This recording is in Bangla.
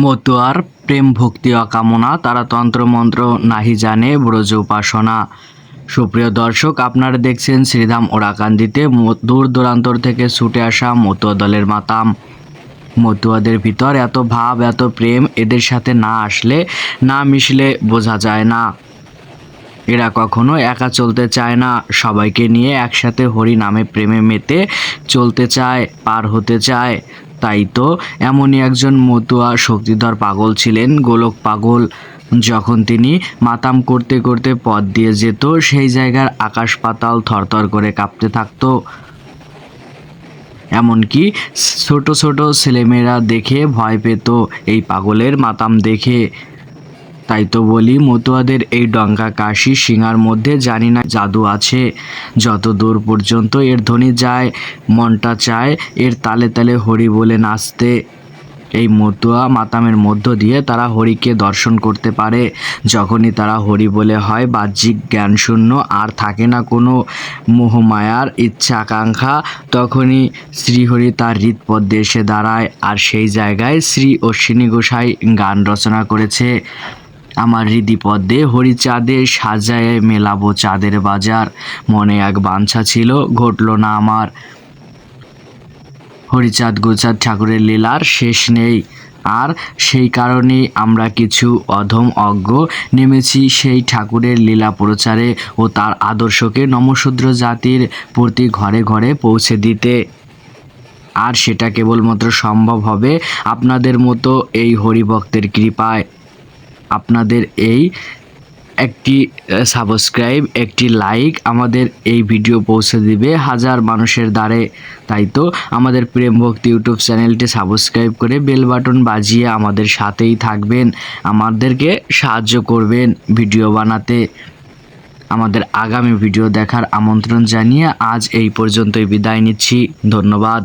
মতুয়ার প্রেম ভক্তি অকামনা তারা তন্ত্রমন্ত্র নাহি জানে, ব্রজ উপাসনা। সুপ্রিয় দর্শক, আপনারা দেখছেন শ্রীধাম ওরাকান্দিতে দূর দূরান্তর থেকে ছুটে আসা মতুয়া দলের মাতাম। মতুয়াদের ভিতর এত ভাব, এত প্রেম এদের সাথে না আসলে, না মিশলে বোঝা যায় না। এরা কখনো একা চলতে চায় না, সবাইকে নিয়ে একসাথে হরি নামে প্রেমে মেতে চলতে চায়, পার হতে চায়। তাই তো এমনই একজন মতুয়া শক্তিধর পাগল ছিলেন, গোলক পাগল। যখন তিনি মাতাম করতে করতে পথ দিয়ে যেত, সেই জায়গার আকাশ পাতাল থরথর করে কাঁপতে থাকতো। এমনকি ছোট ছোট ছেলেমেয়েরা দেখে ভয় পেত, এই পাগলের মাতাম দেখে। তাই তো বলি, মতুয়াদের এই ডঙ্কা কাশি শিঙার মধ্যে জানি না জাদু আছে। যত দূর পর্যন্ত এর ধ্বনি যায়, মনটা চায় এর তালে তালে হরি বলে নাচতে। এই মতুয়া মাতামের মধ্য দিয়ে তারা হরিকে দর্শন করতে পারে। যখনই তারা হরি বলে হয়, বাহ্যিক জ্ঞান শূন্য আর থাকে না কোনো মোহমায়ার ইচ্ছা আকাঙ্ক্ষা, তখনই শ্রীহরি তার হৃদপদ্মে এসে দাঁড়ায় আর সেই জায়গায় শ্রী অশ্বিনী গোসাই গান রচনা করেছে। আমার হৃদি পদ্মে হরিচাঁদে সাজায় মেলাবো চাঁদের বাজার। মনে এক বাঞ্ছা ছিল, ঘটলো না আমার। হরিচাঁদ গুরচাঁদ ঠাকুরের লীলার শেষ নেই। আর সেই কারণেই আমরা কিছু অধম অজ্ঞ নেমেছি সেই ঠাকুরের লীলা প্রচারে ও তার আদর্শকে নমশূদ্র জাতির প্রতি ঘরে ঘরে পৌঁছে দিতে। আর সেটা কেবলমাত্র সম্ভব হবে আপনাদের মতো এই হরিভক্তের কৃপায়। আপনাদের এই একটি সাবস্ক্রাইব একটি লাইক আমাদের এই ভিডিও পৌঁছে দিবে হাজার মানুষের দ্বারে। তাই তো? আমাদের প্রেম ভক্তি ইউটিউব চ্যানেলটি সাবস্ক্রাইব করে বেল বাটন বাজিয়ে আমাদের সাথেই থাকবেন। আমাদেরকে সাহায্য করবেন ভিডিও বানাতে। আমাদের আগামী ভিডিও দেখার আমন্ত্রণ জানিয়ে আজ এই পর্যন্তই বিদায় নিচ্ছি। ধন্যবাদ।